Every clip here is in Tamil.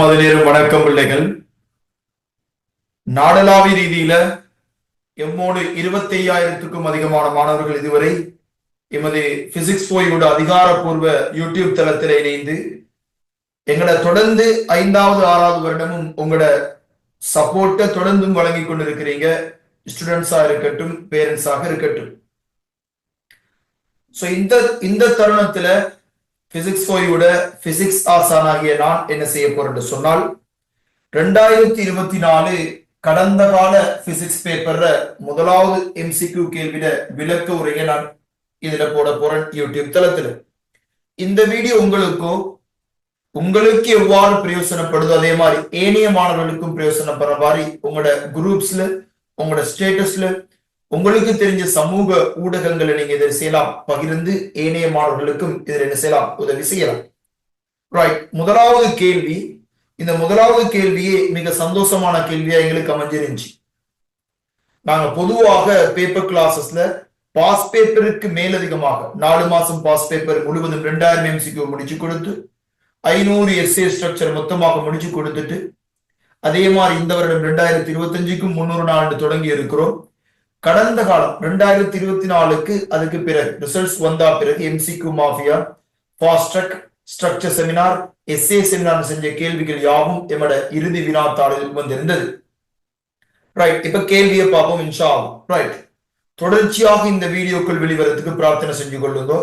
பதினேழு வணக்கம் பிள்ளைகள். நாடளாவிய ரீதியில எம்மோடு இருபத்தி ஐயாயிரத்துக்கும் அதிகமான மாணவர்கள் இதுவரை எமது பிசிக்ஸ் போயோட அதிகாரப்பூர்வ யூடியூப் தளத்தில் இணைந்து எங்களை தொடர்ந்து ஐந்தாவது ஆறாவது வருடமும் உங்களோட சப்போர்ட்டை தொடர்ந்தும் வழங்கி கொண்டிருக்கிறீங்க. ஸ்டூடெண்ட்ஸா இருக்கட்டும் பேரண்ட்ஸாக இருக்கட்டும். சோ இந்த இந்த தருணத்துல பிசிக்ஸ் போயோட பிசிக்ஸ் ஆசானாகிய நான் என்ன செய்ய போறேன்னு சொன்னால் ரெண்டாயிரத்தி இருபத்தி நாலு கடந்த கால பிசிக்ஸ் பேப்பர்ல முதலாவது எம்சிக்யூ கேள்வியில விளக்க உரையை நான் இதுல போட போறேன் யூடியூப் தளத்துல. இந்த வீடியோ உங்களுக்கோ உங்களுக்கு எவ்வாறு பிரயோசனப்படுதோ அதே மாதிரி ஏனைய மாணவர்களுக்கும் பிரயோசனப்படுற மாதிரி உங்களோட குரூப்ஸ்ல உங்களோட ஸ்டேட்டஸ்ல உங்களுக்கு தெரிஞ்ச சமூக ஊடகங்களை நீங்க இதை செய்யலாம். பகிர்ந்து ஏனைய மாணவர்களுக்கும் இதில் என்ன செய்யலாம்? உதவி செய்யலாம். ரைட் முதலாவது கேள்வி இந்த முதலாவது கேள்வியே மிக சந்தோஷமான கேள்வியா எங்களுக்கு அமைஞ்சிருந்துச்சு. நாங்க பொதுவாக பேப்பர் கிளாஸஸ்ல பாஸ் பேப்பருக்கு மேலதிகமாக நாலு மாசம் பாஸ் பேப்பர் முழுவதும் ரெண்டாயிரம் எம்சிக்கு முடிச்சு கொடுத்து ஐநூறு எஸ்ஏ ஸ்ட்ரக்சர் மொத்தமாக முடிச்சு கொடுத்துட்டு அதே மாதிரி இந்த வருடம் ரெண்டாயிரத்தி இருபத்தஞ்சுக்கும் முன்னூறு நாள் தொடங்கி இருக்கிறோம். கடந்த காலம் ரெண்டாயிரத்தி இருபத்தி நாலுக்கு அதுக்கு பிறகு ரிசல்ட்ஸ் வந்தா பிறகு MCQ mafia fast track structure seminar SA seminar செஞ்ச கேள்விகள் யாவும் எமட இறுதி வினாத்தாளில் வந்திருந்தது. ரைட் இப்ப கேள்வியை பார்ப்போம் இன்ஷா ரைட் தொடர்ச்சியாக இந்த வீடியோக்கள் வெளிவரத்துக்கு பிரார்த்தனை செஞ்சு கொள்ளுங்க.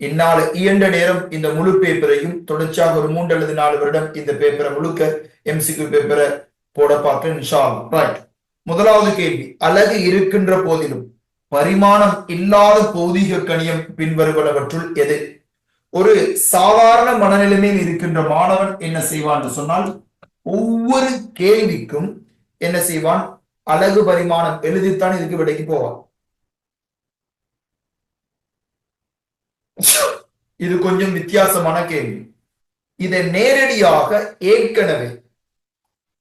இந்நாள் இயன்ற நேரம் இந்த முழு பேப்பரையும் தொடர்ச்சியாக ஒரு மூன்று அல்லது நாலு வருடம் இந்த பேப்பரை முழுக்க எம்சிக்யூ பேப்பரை போட பார்க்கிறேன் இன்ஷா ரைட் முதலாவது கேள்வி. அழகு இருக்கின்ற போதிலும் பரிமாணம் இல்லாத பௌதீக கணியம் பின்வருவனவற்றுள் எது? ஒரு சாதாரண மனநிலைமையில் இருக்கின்ற மாணவன் என்ன செய்வான் என்று சொன்னால் ஒவ்வொரு கேள்விக்கும் என்ன செய்வான்? அழகு பரிமாணம் எழுதித்தான் இதுக்கு விடைக்கு போவான். இது கொஞ்சம் வித்தியாசமான கேள்வி. இதை நேரடியாக ஏற்கனவே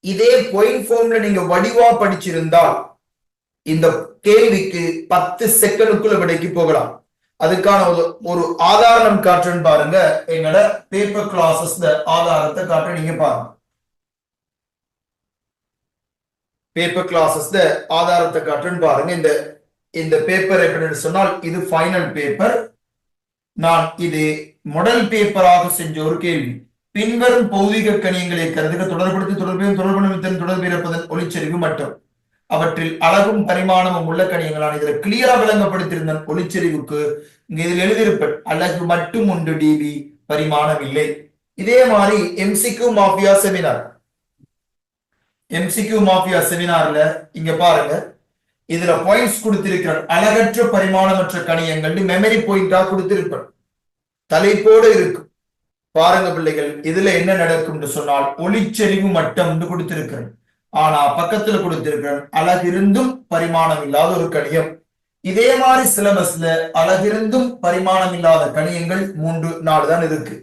இதே பொயின் ஃபார்ம்ல நீங்க வடிவா படிச்சிருந்தால் இந்த கேள்விக்கு பத்து செகண்டுக்குள்ள விடைக்கு போகலாம். அதுக்கான ஒரு ஒரு ஆதாரம் காட்டுன்னு பாருங்க. எங்களோட பேப்பர் கிளாஸஸ் ஆதாரத்தை காட்டு நீங்க பாருங்க. பேப்பர் கிளாஸஸ் ஆதாரத்தை காட்டுன்னு பாருங்க. இந்த இந்த பேப்பர் எப்படின்னு சொன்னால் இது ஃபைனல் பேப்பர் நான் இது மொடல் பேப்பராக செஞ்ச ஒரு கேள்வி. பின்வரும் பௌதிக கணியங்களை கருதுக தொடர்படுத்தி தொடர்பையும் தொடர்பு தொடர்பு இருப்பதன் ஒளிச்செறிவு மட்டும். அவற்றில் அழகும் பரிமாணமும் உள்ள கணியங்களான இதுல கிளியரா விளங்கப்படுத்தியிருந்த ஒளிச்செறிவுக்கு. இங்க இதில் எழுதியிருப்பேன் அழகு மட்டும் உண்டு டிவி பரிமாணம் இல்லை. இதே மாதிரி MCQ mafia seminar MCQ mafia செமினார்ல இங்க பாருங்க. இதுல பாயிண்ட்ஸ் கொடுத்திருக்கிறார் அழகற்ற பரிமாணமற்ற கணியங்கள் மெமரி பாயிண்டா கொடுத்திருப்பேன் தலைப்போடு இருக்கும். பாருங்க பிள்ளைகள் இதுல என்ன நடக்கும்னு சொன்னால் ஒளிச்செறிவு மட்டம் கொடுத்திருக்கிறேன் ஆனா பக்கத்துல கொடுத்திருக்கிறேன் அழகிருந்தும் பரிமாணம் இல்லாத ஒரு கணியம். இதே மாதிரி சிலபஸ்ல அழகிருந்தும் பரிமாணம் இல்லாத கணியங்கள் மூன்று நாலு தான் இருக்கு.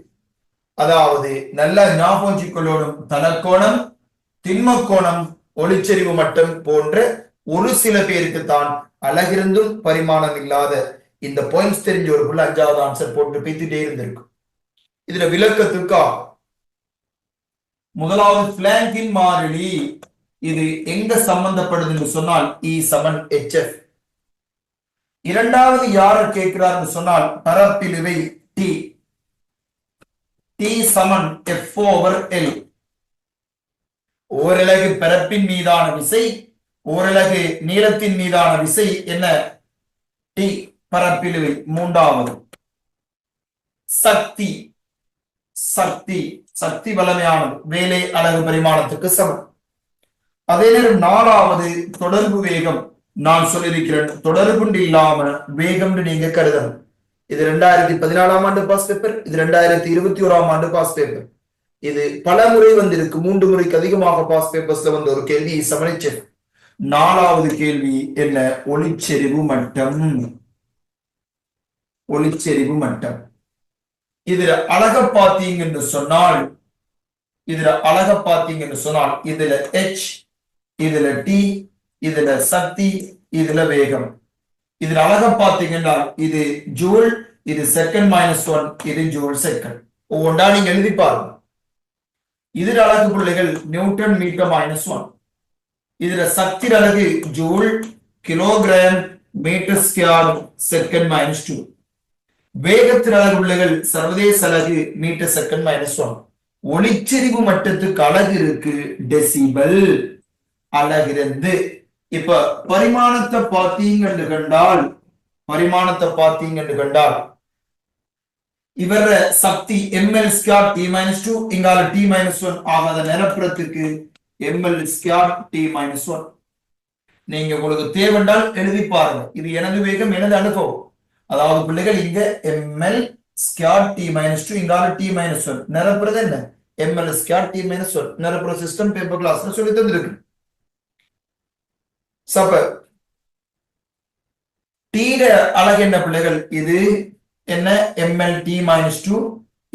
அதாவது நல்ல ஞாபகம் தனக்கோணம் திண்மக்கோணம் ஒளிச்செறிவு மட்டம் போன்ற ஒரு சில பேருக்கு தான் அழகிருந்தும் பரிமாணம் இல்லாத இந்த பாயிண்ட்ஸ் தெரிஞ்ச ஒரு புள்ள அஞ்சாவது ஆன்சர் போட்டு பேத்திட்டே இருந்திருக்கும். இதுல விளக்கத்துக்கா? முதலாவது பிளாங்கின் மாறிலி இது எங்க சம்பந்தப்படுதுன்னு சொன்னால் இ சமன் எச்எஃப் இரண்டாவது யார கேட்கிறார்னு சொன்னால் பரப்பிலுவை டி டி சமன் எஃப் ஓவர் எல் ஓரலகு பரப்பின் மீதான விசை ஓரலகு நீளத்தின் மீதான விசை என்ன? டி பரப்பிலுவை மூன்றாவது. சக்தி. சக்தி சக்தி வலிமையானது வேலை அழகு பரிமாணத்துக்கு சமம். அதே நேரம் நாலாவது தொடர்பு வேகம் நான் சொல்லியிருக்கிறேன். தொடர்புண்டு இல்லாம வேகம்னு நீங்க கருதணும். இது ரெண்டாயிரத்தி பதினாலாம் ஆண்டு பாஸ் பேப்பர் இது ரெண்டாயிரத்தி இருபத்தி ஓராம் ஆண்டு பாஸ் பேப்பர் இது பல முறை வந்திருக்கு. மூன்று முறைக்கு அதிகமாக பாஸ் பேப்பர்ஸ்ல வந்த ஒரு கேள்வி சமணிச்செஃப் நாலாவது கேள்வி என்ன? ஒளிச்செறிவு மட்டம். ஒளிச்செறிவு மட்டம். இதுல அழக பாத்தீங்கன்னு சொன்னால் இதுல அழக பாத்தீங்கன்னு சொன்னால் இதுல ஹெச் இதுல டி இதுல சக்தி இதுல வேகம். இதுல அழக பாத்தீங்கன்னா இது ஜூல் இது செகண்ட் மைனஸ் ஒன் இது ஜூல் செகண்ட் ஒவ்வொன்றா நீங்க எழுதி பாருங்க. இதுல அழகு பிள்ளைகள் நியூட்டன் மீட்டர் மைனஸ் ஒன் இதுல சக்தி அழகு joule kilogram metre square second minus two வேகத்தின் அலகு பிள்ளைகள் சர்வதேச அழகு மீட்டர் செகண்ட் மைனஸ் ஒன் ஒளிச்செறிவு மட்டத்துக்கு அலகு இருக்கு டெசிபல் அழகிருந்து. இப்ப பரிமாணத்தை பார்த்தீங்கன்னு கண்டால் பரிமாணத்தை பார்த்தீங்கன்னு கண்டால் இவர சக்தி M L square T minus two இங்கால டி மைனஸ் ஒன் ஆகாத நிரப்புறத்துக்கு M L square T minus one நீங்க உங்களுக்கு தேவைண்டால் எழுதி பாருங்க. இது எனது வேகம் எனது அனுபவம். அதாவது பிள்ளைகள் இங்க M L square T minus two இங்கால டி மைனஸ் ஒன் நிரப்புறது என்ன? M L square T minus one நிரப்புற system paper கிளாஸ்ல சொல்லி தந்திருக்கு. சப்ப டீட அழகு என்ன பிள்ளைகள்? இது என்ன? M L T minus two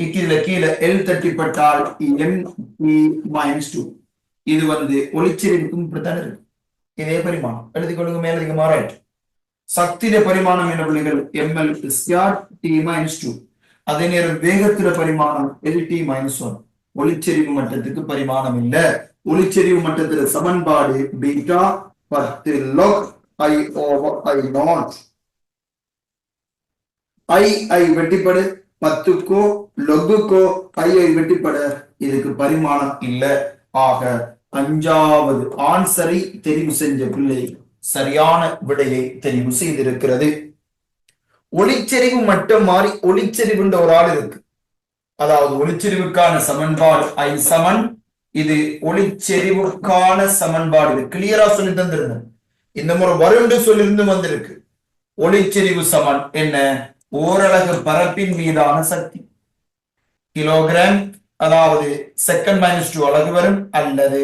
இக்கீழ கீழே எல் தட்டிப்பட்டால் எம் டி மைனஸ் டூ இது வந்து ஒளிச்செறிவுக்கும் இப்படித்தானே இருக்கு. இதே பரிமாணம். எழுதி மேலதிகமாக மேலதிகமா ரைட் சக்தியில பரிமாணம் என்ன பிள்ளைகள்? M L square T minus two அதே நேரம் வேகத்தில பரிமாணம் எல் டி மைனஸ் ஒன் ஒளிச்செறிவு மட்டத்துக்கு பரிமாணம் இல்ல. ஒளிச்செறிவு மட்டத்துல சமன்பாடு பீட்டா பத்து log I over I nought I I வெட்டிப்படு. பத்துக்கோ லொகுக்கோ ஐ ஐ வெட்டிப்பட. இதுக்கு பரிமாணம் இல்ல. ஆக அஞ்சாவது ஆன்சரை தெரிவு செஞ்ச பிள்ளை சரியான விடையை தெரிவு செய்திருக்கிறது. ஒளிச்செறிவு மட்டும் மாறி ஒளிச்செறிவுன்ற ஒரு ஆள் இருக்கு. அதாவது ஒளிச்செறிவுக்கான சமன்பாடு ஐ சமன் இது ஒளிச்செறிவுக்கான சமன்பாடு. இது கிளியரா சொல்லி தந்திருந்தேன் இந்த முறை வருண்டு சொல்லிருந்து வந்திருக்கு. ஒளிச்செறிவு சமன் என்ன? ஓரலகு பரப்பின் மீதான சக்தி. கிலோகிராம் அதாவது செகண்ட் மைனஸ் டூ அலகு வரும் அல்லது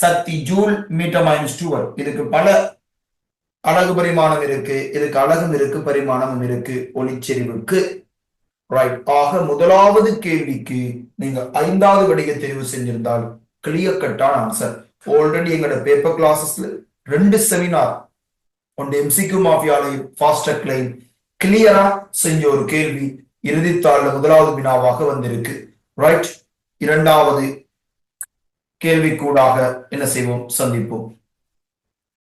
சக்தி ஜூல் மீட்டர் மைனஸ் டூ வரும். இதுக்கு பல அழகு பரிமாணம் இருக்கு இதுக்கு அழகும் இருக்கு பரிமாணமும் இருக்கு ஒளிச்செறிவுக்கு. ரைட் ஆக முதலாவது கேள்விக்கு நீங்க ஐந்தாவது வடிக தெரிவு செஞ்சிருந்தால் கிளியர் கட்டான ஆன்சர் ஆல்ரெடி எங்களோட பேப்பர் கிளாஸஸ்ல ரெண்டு செமினார் ஒன்று எம்சிக்யூ மாஃபியாலையும் ஃபாஸ்டர் லைன் கிளியரா செஞ்ச ஒரு கேள்வி இறுதித்தாள்ல முதலாவது வினாவாக வந்திருக்கு. ரைட் இரண்டாவது கேள்விக்கூடாக என்ன செய்வோம்? சந்திப்போம்.